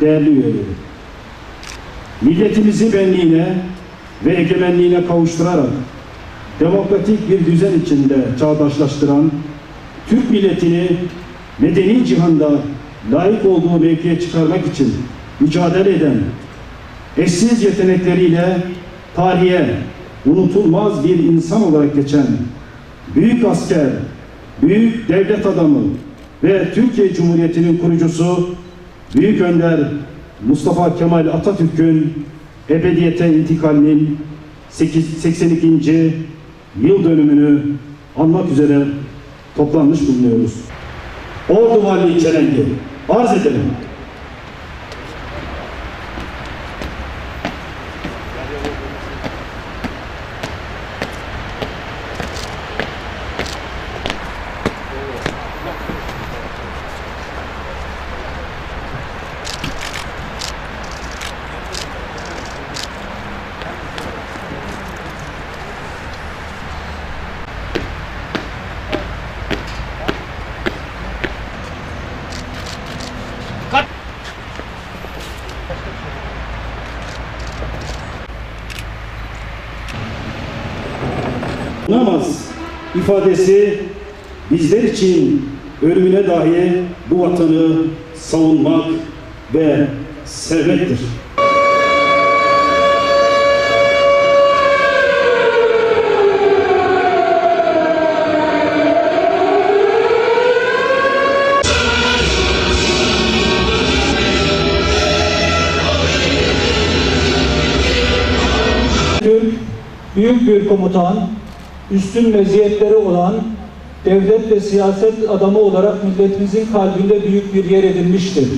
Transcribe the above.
değerli üyeleri. Milletimizi benliğine ve egemenliğine kavuşturarak demokratik bir düzen içinde çağdaşlaştıran Türk milletini medeni cihanda layık olduğu mevkiye çıkarmak için mücadele eden eşsiz yetenekleriyle tarihe unutulmaz bir insan olarak geçen büyük asker, büyük devlet adamı ve Türkiye Cumhuriyeti'nin kurucusu Büyük Önder Mustafa Kemal Atatürk'ün ebediyete intikalinin 8 82. yıl dönümünü anmak üzere toplanmış bulunuyoruz. Ordu Valiliği çelengi arz edelim. Namaz ifadesi bizler için ölümüne dahi bu vatanı savunmak ve sevmektir. Türk, büyük bir komutan, üstün meziyetleri olan, devlet ve siyaset adamı olarak milletimizin kalbinde büyük bir yer edinmiştir.